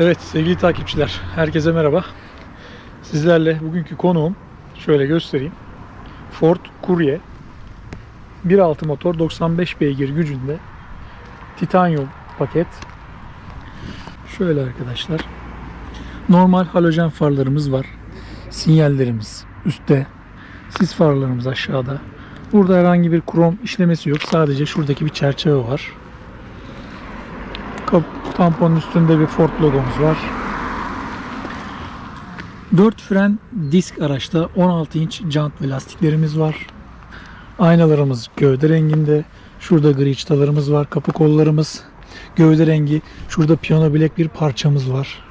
Evet sevgili takipçiler, herkese merhaba. Sizlerle bugünkü konuğum şöyle göstereyim. Ford Courier 1.6 motor 95 beygir gücünde titanyum paket. Şöyle arkadaşlar. Normal halojen farlarımız var. Sinyallerimiz üstte. Sis farlarımız aşağıda. Burada herhangi bir krom işlemesi yok. Sadece şuradaki bir çerçeve var. Tamponun üstünde bir Ford logomuz var. 4 fren disk araçta 16 inç jant ve lastiklerimiz var. Aynalarımız gövde renginde. Şurada gri çıtalarımız var. Kapı kollarımız gövde rengi. Şurada piyano bilek bir parçamız var.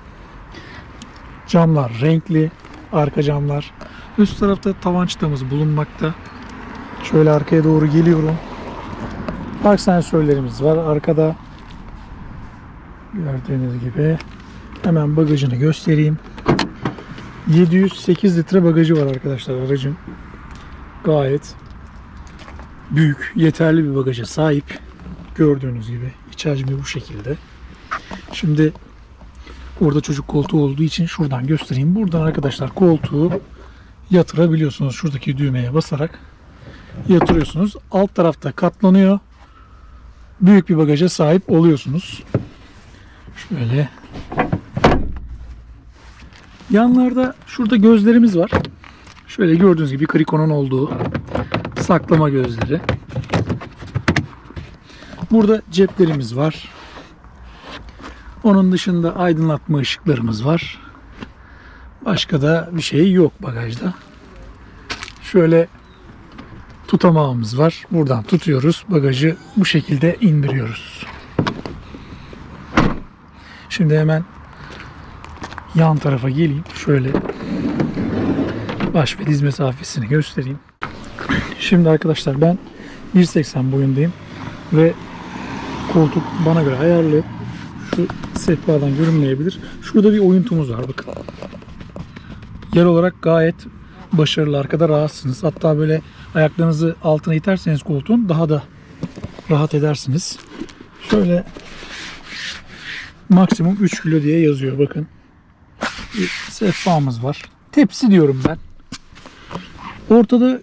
Camlar renkli. Arka camlar. Üst tarafta tavan çıtamız bulunmakta. Şöyle arkaya doğru geliyorum. Park sensörlerimiz var. Arkada Gördüğünüz gibi hemen bagajını göstereyim. 708 litre bagajı var arkadaşlar aracın. Gayet büyük, yeterli bir bagaja sahip. Gördüğünüz gibi iç hacmi bu şekilde. Şimdi orada çocuk koltuğu olduğu için şuradan göstereyim. Buradan arkadaşlar koltuğu yatırabiliyorsunuz. Şuradaki düğmeye basarak yatırıyorsunuz. Alt tarafta katlanıyor. Büyük bir bagaja sahip oluyorsunuz. Şöyle. Yanlarda şurada gözlerimiz var. Şöyle gördüğünüz gibi krikonun olduğu saklama gözleri. Burada ceplerimiz var. Onun dışında aydınlatma ışıklarımız var. Başka da bir şey yok bagajda. Şöyle tutamağımız var. Buradan tutuyoruz. Bagajı bu şekilde indiriyoruz. Şimdi hemen yan tarafa geleyim. Şöyle baş ve diz mesafesini göstereyim. Şimdi arkadaşlar ben 1.80 boyundayım ve koltuk bana göre ayarlı. Şu sehpadan görünmeyebilir. Şurada bir oyuntumuz var bakın. Yer olarak gayet başarılı. Arkada rahatsınız. Hatta böyle ayaklarınızı altına iterseniz koltuğun daha da rahat edersiniz. Şöyle maksimum 3 kilo diye yazıyor bakın. Bir sehpamız var. Tepsi diyorum ben. Ortada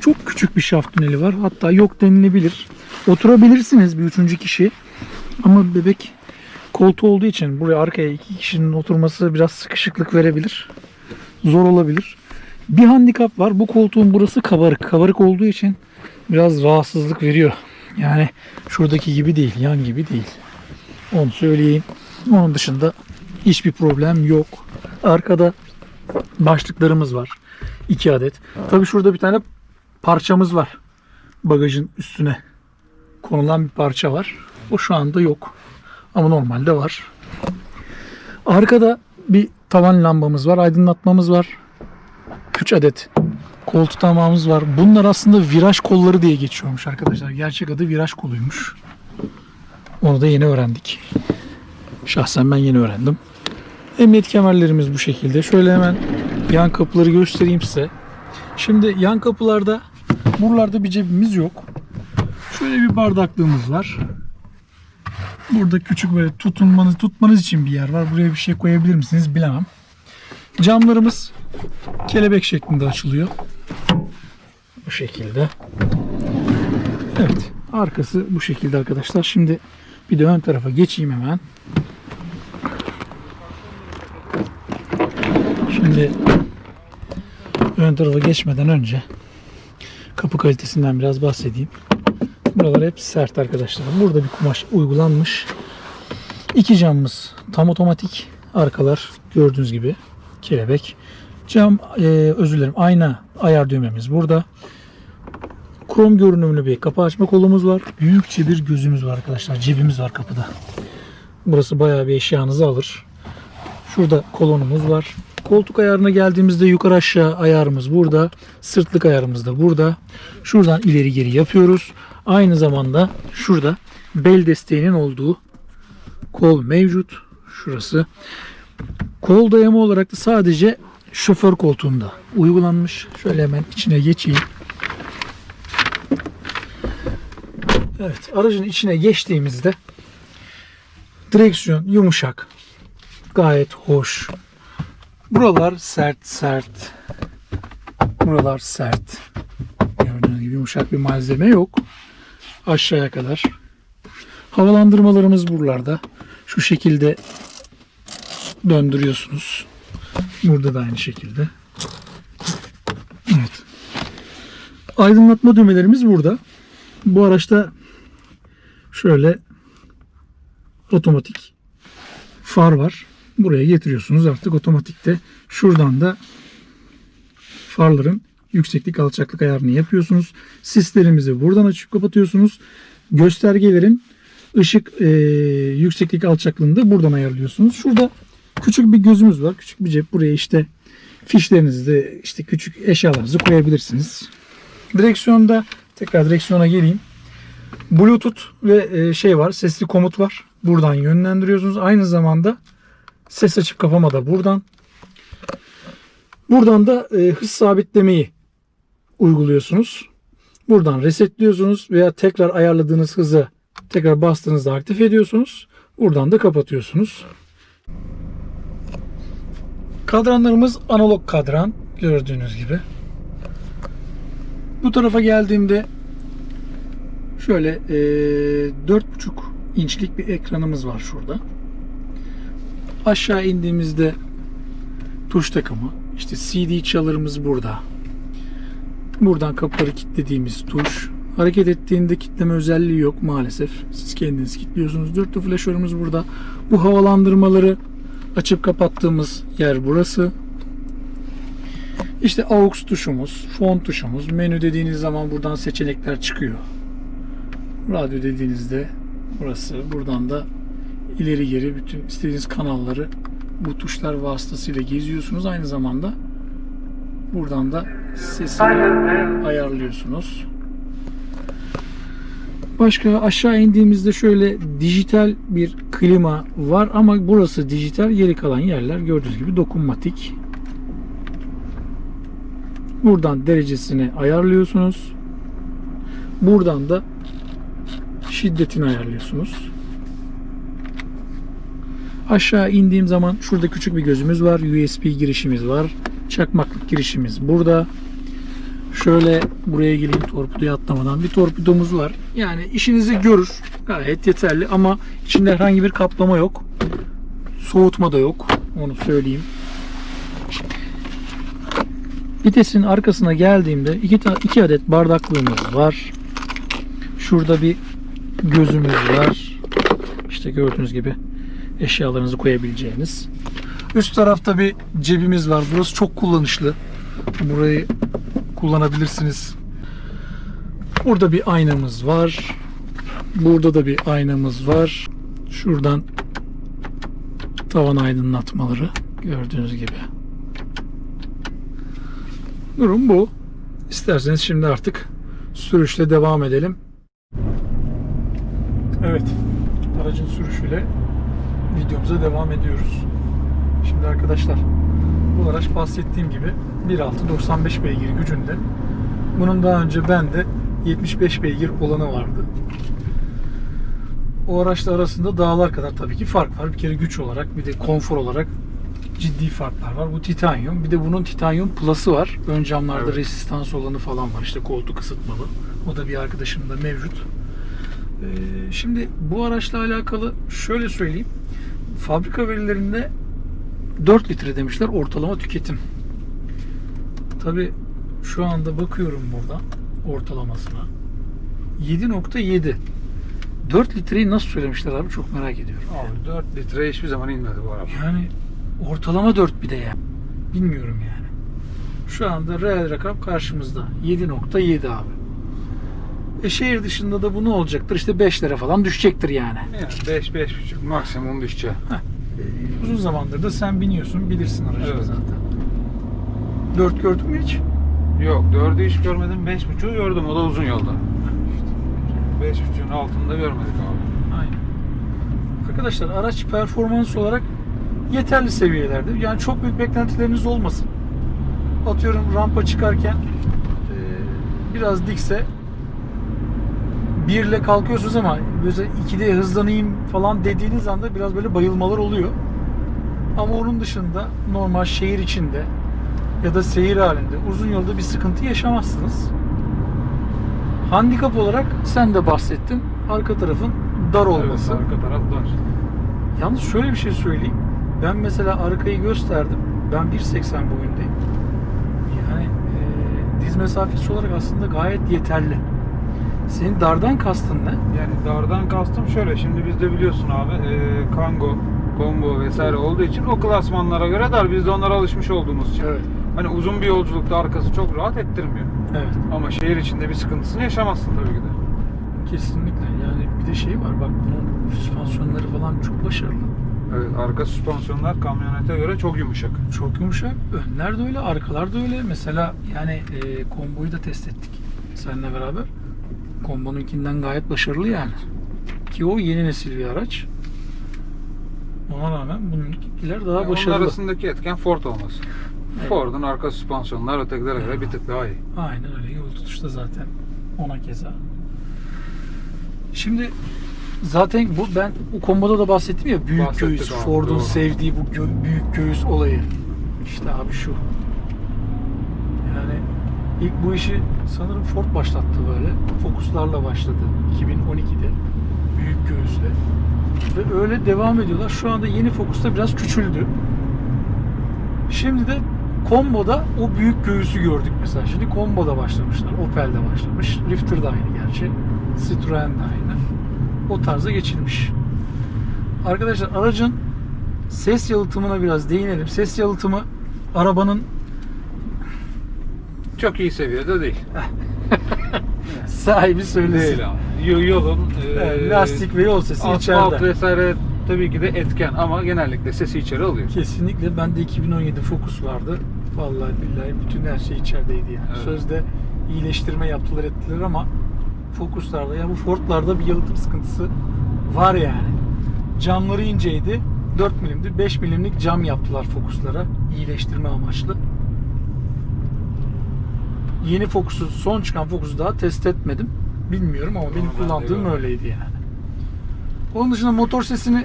çok küçük bir şaft tüneli var. Hatta yok denilebilir. Oturabilirsiniz bir üçüncü kişi. Ama bebek koltuğu olduğu için buraya arkaya iki kişinin oturması biraz sıkışıklık verebilir. Zor olabilir. Bir handikap var. Bu koltuğun burası kabarık. Kabarık olduğu için biraz rahatsızlık veriyor. Yani şuradaki gibi değil, yan gibi değil. Onu söyleyeyim. Onun dışında hiçbir problem yok. Arkada başlıklarımız var. 2 adet. Tabii şurada bir tane parçamız var. Bagajın üstüne konulan bir parça var. O şu anda yok. Ama normalde var. Arkada bir tavan lambamız var. Aydınlatmamız var. 3 adet kol tutamağımız var. Bunlar aslında viraj kolları diye geçiyormuş arkadaşlar. Gerçek adı viraj koluymuş. Onu da yeni öğrendik. Şahsen ben yeni öğrendim. Emniyet kemerlerimiz bu şekilde. Şöyle hemen yan kapıları göstereyim size. Şimdi yan kapılarda buralarda bir cebimiz yok. Şöyle bir bardaklığımız var. Burada küçük böyle tutunmanız tutmanız için bir yer var. Buraya bir şey koyabilir misiniz bilemem. Camlarımız kelebek şeklinde açılıyor. Bu şekilde. Evet. Arkası bu şekilde arkadaşlar. Şimdi bir de ön tarafa geçeyim hemen. Şimdi ön tarafa geçmeden önce kapı kalitesinden biraz bahsedeyim. Buralar hep sert arkadaşlar. Burada bir kumaş uygulanmış. İki camımız tam otomatik. Arkalar gördüğünüz gibi kelebek. Cam e, özür dilerim ayna ayar düğmemiz burada. Krom görünümlü bir kapı açma kolumuz var. Büyükçe bir gözümüz var arkadaşlar. Cebimiz var kapıda. Burası bayağı bir eşyanızı alır. Şurada kolonumuz var. Koltuk ayarına geldiğimizde yukarı aşağı ayarımız burada. Sırtlık ayarımız da burada. Şuradan ileri geri yapıyoruz. Aynı zamanda şurada bel desteğinin olduğu kol mevcut. Şurası. Kol dayama olarak da sadece şoför koltuğunda uygulanmış. Şöyle hemen içine geçeyim. Evet, aracın içine geçtiğimizde direksiyon yumuşak, gayet hoş. Buralar sert sert. Buralar sert. Gördüğünüz gibi yumuşak bir malzeme yok. Aşağıya kadar. Havalandırmalarımız buralarda. Şu şekilde döndürüyorsunuz. Burada da aynı şekilde. Evet. Aydınlatma düğmelerimiz burada. Bu araçta şöyle otomatik far var. Buraya getiriyorsunuz artık otomatikte. Şuradan da farların yükseklik alçaklık ayarını yapıyorsunuz. Sislerimizi buradan açıp kapatıyorsunuz. Göstergelerin ışık e, yükseklik alçaklığını da buradan ayarlıyorsunuz. Şurada küçük bir gözümüz var. Küçük bir cep. Buraya işte fişlerinizi de işte küçük eşyalarınızı koyabilirsiniz. Direksiyonda tekrar direksiyona geleyim. Bluetooth ve e, şey var. Sesli komut var. Buradan yönlendiriyorsunuz. Aynı zamanda ses açıp kapama da buradan. Buradan da e, hız sabitlemeyi uyguluyorsunuz. Buradan resetliyorsunuz veya tekrar ayarladığınız hızı tekrar bastığınızda aktif ediyorsunuz. Buradan da kapatıyorsunuz. Kadranlarımız analog kadran gördüğünüz gibi. Bu tarafa geldiğimde şöyle e, 4.5 inçlik bir ekranımız var şurada. Aşağı indiğimizde tuş takımı, işte CD çalarımız burada. Buradan kapıları kilitlediğimiz tuş. Hareket ettiğinde kitleme özelliği yok maalesef. Siz kendiniz kilitliyorsunuz. Dörtlü flaşörümüz burada. Bu havalandırmaları açıp kapattığımız yer burası. İşte AUX tuşumuz, fon tuşumuz. Menü dediğiniz zaman buradan seçenekler çıkıyor. Radyo dediğinizde burası. Buradan da ileri geri bütün istediğiniz kanalları bu tuşlar vasıtasıyla geziyorsunuz. Aynı zamanda buradan da sesini ayarlıyorsunuz. Başka aşağı indiğimizde şöyle dijital bir klima var ama burası dijital. Geri kalan yerler gördüğünüz gibi dokunmatik. Buradan derecesini ayarlıyorsunuz. Buradan da şiddetini ayarlıyorsunuz. Aşağı indiğim zaman şurada küçük bir gözümüz var. USB girişimiz var. Çakmaklık girişimiz burada. Şöyle buraya geleyim torpidoya atlamadan. Bir torpidomuz var. Yani işinizi görür. Gayet yeterli ama içinde herhangi bir kaplama yok. Soğutma da yok. Onu söyleyeyim. Vitesin arkasına geldiğimde iki, iki adet bardaklığımız var. Şurada bir gözümüz var. İşte gördüğünüz gibi eşyalarınızı koyabileceğiniz. Üst tarafta bir cebimiz var. Burası çok kullanışlı. Burayı kullanabilirsiniz. Burada bir aynamız var. Burada da bir aynamız var. Şuradan tavan aydınlatmaları gördüğünüz gibi. Durum bu. İsterseniz şimdi artık sürüşle devam edelim. Evet. Aracın sürüşüyle videomuza devam ediyoruz. Şimdi arkadaşlar bu araç bahsettiğim gibi 1.6 95 beygir gücünde. Bunun daha önce bende 75 beygir olanı vardı. O araçla arasında dağlar kadar tabii ki fark var. Bir kere güç olarak bir de konfor olarak ciddi farklar var. Bu titanyum. Bir de bunun titanyum plus'ı var. Ön camlarda Evet. resistans olanı falan var. İşte koltuk ısıtmalı. O da bir arkadaşımda mevcut. Ee, Şimdi bu araçla alakalı şöyle söyleyeyim. Fabrika verilerinde 4 litre demişler ortalama tüketim. Tabi şu anda bakıyorum burada ortalamasına. 7.7. 4 litreyi nasıl söylemişler abi çok merak ediyorum. Abi 4 litre hiçbir zaman inmedi bu araba. Yani ortalama 4 bir de ya. Bilmiyorum yani. Şu anda reel rakam karşımızda. 7.7 abi. E şehir dışında da bu ne olacaktır? İşte 5 lira falan düşecektir yani. Yani 5 5,5 maksimum düşecek. Uzun zamandır da sen biniyorsun bilirsin aracını Evet. zaten. 4 gördün mü hiç? Yok 4'ü hiç görmedim 5,5'u gördüm o da uzun yolda. 5,5'un altında görmedik abi. Aynen. Arkadaşlar araç performans olarak yeterli seviyelerde. Yani çok büyük beklentileriniz olmasın. Atıyorum rampa çıkarken e, biraz dikse 1 ile kalkıyorsunuz ama böyle 2'de hızlanayım falan dediğiniz anda biraz böyle bayılmalar oluyor. Ama onun dışında normal şehir içinde ya da seyir halinde uzun yolda bir sıkıntı yaşamazsınız. Handikap olarak sen de bahsettin. Arka tarafın dar olması. Evet, arka taraf dar. Yalnız şöyle bir şey söyleyeyim. Ben mesela arkayı gösterdim. Ben 1.80 boyundayım. Yani e, diz mesafesi olarak aslında gayet yeterli. Senin dardan kastın ne? Yani dardan kastım şöyle. Şimdi bizde biliyorsun abi e, Kango, Combo vesaire olduğu için o klasmanlara göre dar. Biz de onlara alışmış olduğumuz için. Evet. Hani uzun bir yolculukta arkası çok rahat ettirmiyor. Evet. Ama şehir içinde bir sıkıntısını yaşamazsın tabii ki de. Kesinlikle. Yani bir de şey var bak bunun süspansiyonları falan çok başarılı. Evet, arka süspansiyonlar kamyonete göre çok yumuşak. Çok yumuşak. Önler de öyle, arkalar da öyle. Mesela yani e, komboyu da test ettik seninle beraber. Kombonunkinden gayet başarılı yani. Ki o yeni nesil bir araç. Ona rağmen bununkiler daha Yani onun başarılı. arasındaki etken Ford olması. Evet. Ford'un arka süspansiyonlar ötekilere göre bir tık daha iyi. Aynen öyle. Yol tutuşta zaten ona keza. Şimdi zaten bu ben o komboda da bahsettim ya büyük Bahsettik göğüs Ford'un sevdiği bu gö- büyük göğüs olayı. İşte abi şu. Yani ilk bu işi sanırım Ford başlattı böyle. Focus'larla başladı 2012'de. Büyük göğüsle. Ve öyle devam ediyorlar. Şu anda yeni Focus'ta biraz küçüldü. Şimdi de Combo'da o büyük göğüsü gördük mesela. Şimdi Combo'da başlamışlar. Opel'de başlamış. Rifter de aynı gerçi. Citroen de aynı. O tarza geçilmiş. Arkadaşlar aracın ses yalıtımına biraz değinelim. Ses yalıtımı arabanın Çok iyi seviyede değil. sahibi söylesin. Değil abi. Yolun e, lastik ve yol sesi asfalt içeride. vesaire tabii ki de etken ama genellikle sesi içeri alıyor. Kesinlikle. Bende 2017 Focus vardı. Vallahi billahi bütün her şey içerideydi yani. Evet. Sözde iyileştirme yaptılar ettiler ama Focus'larda ya bu Ford'larda bir yalıtım sıkıntısı var yani. Camları inceydi. 4 milimdi. 5 milimlik cam yaptılar Focus'lara. iyileştirme amaçlı. Yeni Focus'u, son çıkan Focus'u daha test etmedim. Bilmiyorum ama benim ben kullandığım öyleydi yani. Onun dışında motor sesini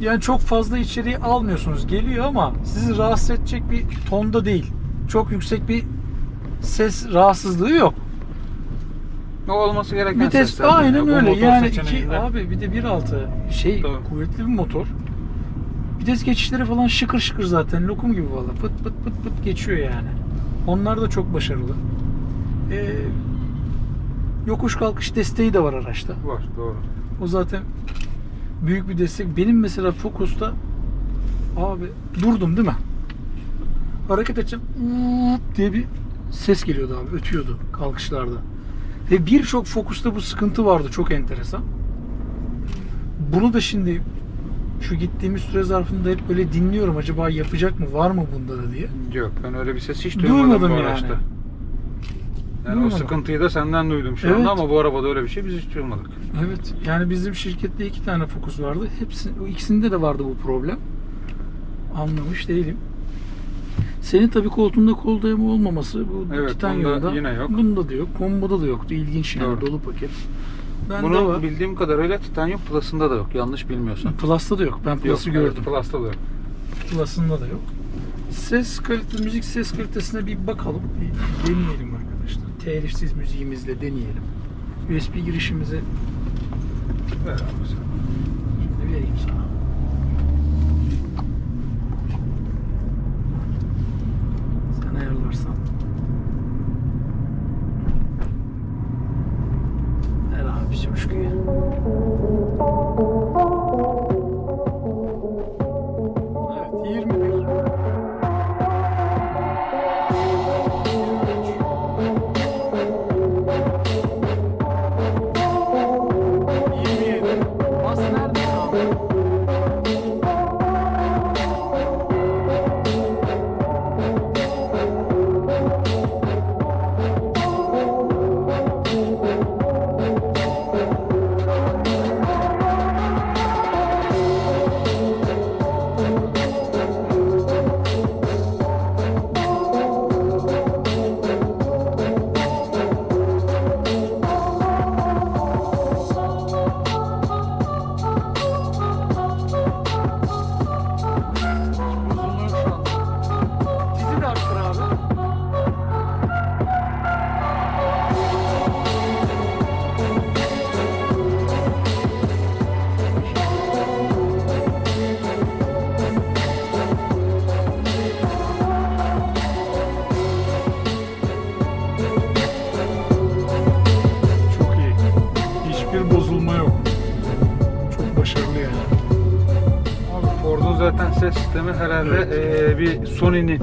yani çok fazla içeriye almıyorsunuz. Geliyor ama sizi rahatsız edecek bir tonda değil. Çok yüksek bir ses rahatsızlığı yok. O olması gereken Vites sesler. aynen öyle. Yani iki abi bir de 1.6 şey Tabii. kuvvetli bir motor. Vites geçişleri falan şıkır şıkır zaten lokum gibi valla. Pıt pıt pıt pıt geçiyor yani. Onlar da çok başarılı. Ee, yokuş kalkış desteği de var araçta. Var doğru. O zaten büyük bir destek. Benim mesela Focus'ta abi durdum değil mi? Hareket edeceğim diye bir ses geliyordu abi. Ötüyordu kalkışlarda. Ve birçok Focus'ta bu sıkıntı vardı. Çok enteresan. Bunu da şimdi şu gittiğimiz süre zarfında hep böyle dinliyorum. Acaba yapacak mı? Var mı bunda da diye. Yok ben öyle bir ses hiç duymadım, Duymadım bu yani. araçta. Yani Duymadım. o sıkıntıyı da senden duydum şu Evet. anda ama bu arabada öyle bir şey biz hiç duymadık. Evet. Yani bizim şirkette iki tane Focus vardı. Hepsi, ikisinde de vardı bu problem. Anlamış değilim. Senin tabii koltuğunda kol dayama olmaması bu Evet, titanyumda yine yok. Bunda da yok. Komboda da yoktu. İlginç yani Doğru. dolu paket. Ben Bunu var. bildiğim kadarıyla Titanium Plus'ında da yok yanlış bilmiyorsam. Plus'ta da yok. Ben Plus'ı gördüm. Evet, Plus'ta da yok. Plus'ında da yok. Ses kalite, müzik ses kalitesine bir bakalım. Bir deneyelim. Telifsiz müziğimizle deneyelim. USB girişimizi Ver abi sen. Şöyle vereyim sana. Sen ayarlarsan. Sony'nin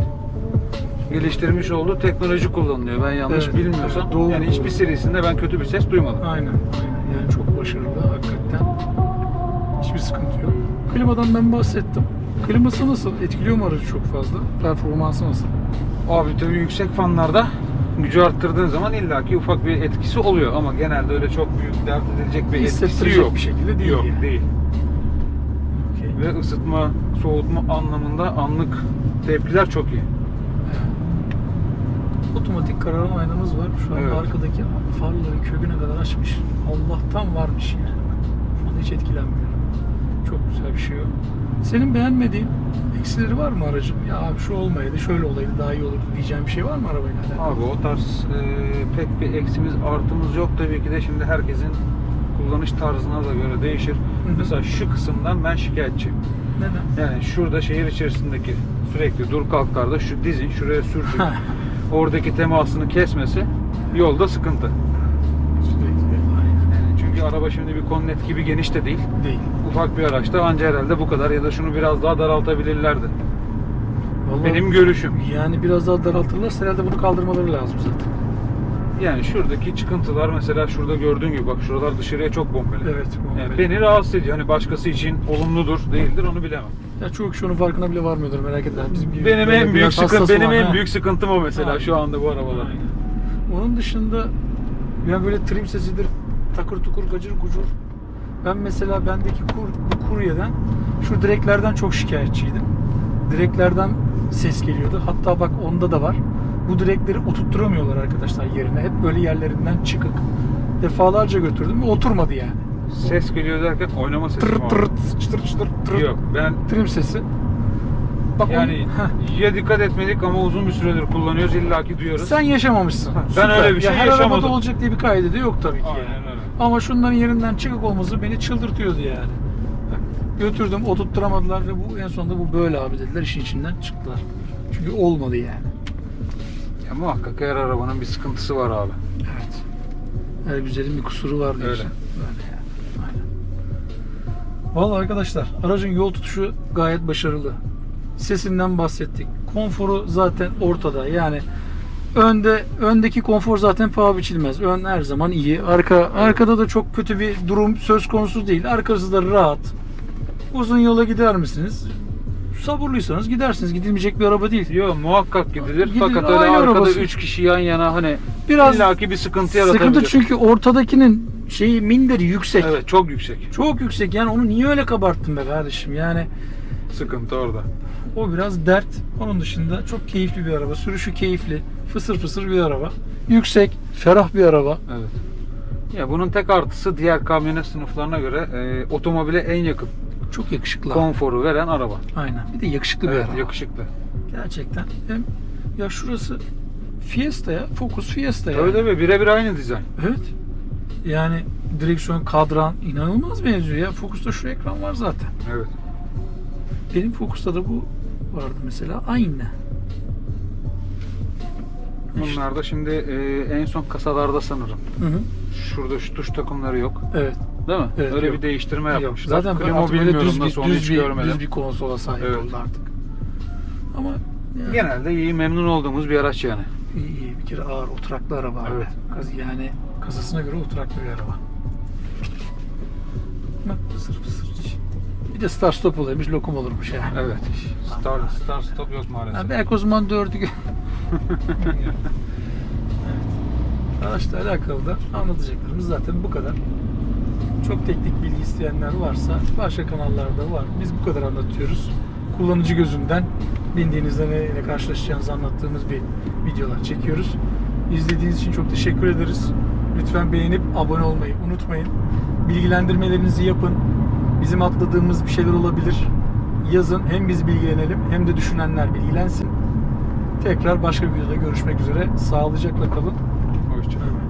geliştirmiş olduğu teknoloji kullanılıyor. Ben yanlış Evet, bilmiyorsam. evet, doğru, yani hiçbir doğru. serisinde ben kötü bir ses duymadım. Aynen. aynen. Yani çok başarılı hakikaten. Hiçbir sıkıntı yok. Klimadan ben bahsettim. Kliması nasıl? Etkiliyor mu aracı çok fazla? Performansı nasıl? Abi tabii yüksek fanlarda gücü arttırdığın zaman illaki ufak bir etkisi oluyor ama genelde öyle çok büyük dert edilecek bir etkisi Hissettirecek yok. bir şekilde değil Yok yani. değil. Ve ısıtma, soğutma anlamında anlık tepkiler çok iyi. Otomatik kararma aynamız var. Şu an Evet. arkadaki farları köküne kadar açmış. Allah'tan varmış yani. Şu anda hiç etkilenmiyorum. Çok güzel bir şey o. Senin beğenmediğin eksileri var mı aracın? Ya abi şu olmayaydı, şöyle olaydı daha iyi olurdu diyeceğim bir şey var mı arabayla alakalı? Abi o tarz e, pek bir eksimiz artımız yok tabii ki de şimdi herkesin kullanış tarzına da göre değişir. hı. Mesela şu kısımdan ben şikayetçiyim. Neden? Yani şurada şehir içerisindeki sürekli dur kalklarda şu dizin şuraya sürdüğü oradaki temasını kesmesi yolda sıkıntı. Yani çünkü araba şimdi bir konnet gibi geniş de değil. Değil. Ufak bir araçta anca herhalde bu kadar ya da şunu biraz daha daraltabilirlerdi. Vallahi Benim görüşüm. yani biraz daha daraltırlarsa herhalde bunu kaldırmaları lazım zaten. Yani şuradaki çıkıntılar mesela şurada gördüğün gibi bak şuralar dışarıya çok bombeli. Evet. bu Yani beni rahatsız ediyor. Hani başkası için olumludur, değildir onu bilemem. Ya çoğu kişi onun farkına bile varmıyordur merak etme. Bizim gibi Benim en büyük sıkıntı, benim en ha. büyük sıkıntım o mesela Aynen. şu anda bu arabalar. Aynen. Onun dışında ya böyle trim sesidir, takır tukur, gacır gucur. Ben mesela bendeki kur, bu kuryeden şu direklerden çok şikayetçiydim. Direklerden ses geliyordu. Hatta bak onda da var. Bu direkleri oturtturamıyorlar arkadaşlar yerine. Hep böyle yerlerinden çıkık. Defalarca götürdüm ve oturmadı yani. Ses geliyor derken oynama sesi Tır var. tır çıtır çıtır tır. Yok ben Trim sesi. Bak yani onu- Heh. ya dikkat etmedik ama uzun bir süredir kullanıyoruz illaki duyuyoruz. Sen yaşamamışsın. Ben Süper. öyle bir şey ya her yaşamadım. arabada olacak diye bir kaydı da yok tabii ki. Aynen yani. öyle. Ama şunların yerinden çıkık olması beni çıldırtıyordu yani. Götürdüm, oturtturamadılar ve bu en sonunda bu böyle abi dediler işin içinden çıktılar. Çünkü olmadı yani. Ya muhakkak her arabanın bir sıkıntısı var abi. Evet. Her güzelin bir kusuru var diyorsun. Öyle. Öyle yani. Aynen. Vallahi arkadaşlar aracın yol tutuşu gayet başarılı. Sesinden bahsettik. Konforu zaten ortada. Yani önde öndeki konfor zaten paha biçilmez. Ön her zaman iyi. Arka arkada da çok kötü bir durum söz konusu değil. Arkası da rahat. Uzun yola gider misiniz? Sabırlıysanız gidersiniz. Gidilmeyecek bir araba değil. Yok muhakkak gidilir Gidilir, fakat öyle aile arkada arabası. 3 kişi yan yana hani Biraz illaki bir sıkıntı yaratabilir. sıkıntı çünkü ortadakinin şeyi minderi yüksek. Evet çok yüksek. Çok yüksek yani onu niye öyle kabarttın be kardeşim yani Sıkıntı orada. o biraz dert. Onun dışında çok keyifli bir araba. Sürüşü keyifli. Fısır fısır bir araba. Yüksek, ferah bir araba. Evet. Ya bunun tek artısı diğer kamyonet sınıflarına göre e, otomobile en yakın Çok yakışıklı. konforu veren araba. Aynen. Bir de yakışıklı bir Evet, araba. yakışıklı. Gerçekten. Hem ya şurası Fiesta'ya, Focus Fiesta'ya. Tabii tabii birebir aynı dizayn. Evet. Yani direksiyon kadran inanılmaz benziyor ya. Focus'ta şu ekran var zaten. Evet. Benim Focus'ta da bu vardı mesela. Aynı. Bunlar da şimdi e, en son kasalarda sanırım. Hı hı. Şurada şu tuş takımları yok. Evet. Değil mi? Evet, Öyle yok. bir değiştirme yapmışlar. Zaten Klima bilmiyorum düz bir, nasıl onu düz bir, görmedim. düz bir konsola sahip Evet. oldu artık. Ama yani Genelde iyi memnun olduğumuz bir araç yani. iyi, iyi. bir kere ağır oturaklı araba. abi. Evet. Kaz- Yani kasasına göre oturaklı bir araba. Bak fısır fısır. Bir de start stop olaymış lokum olurmuş ya. Evet. Star, star stop yok maalesef. Ha, belki o zaman dördü Evet. Araçla alakalı da anlatacaklarımız zaten bu kadar. Çok teknik bilgi isteyenler varsa başka kanallarda var. Biz bu kadar anlatıyoruz. Kullanıcı gözünden bindiğinizde neyle karşılaşacağınızı anlattığımız bir videolar çekiyoruz. İzlediğiniz için çok teşekkür ederiz. Lütfen beğenip abone olmayı unutmayın. Bilgilendirmelerinizi yapın. Bizim atladığımız bir şeyler olabilir. Yazın hem biz bilgilenelim hem de düşünenler bilgilensin. Tekrar başka bir videoda görüşmek üzere. Sağlıcakla kalın. Hoşçakalın.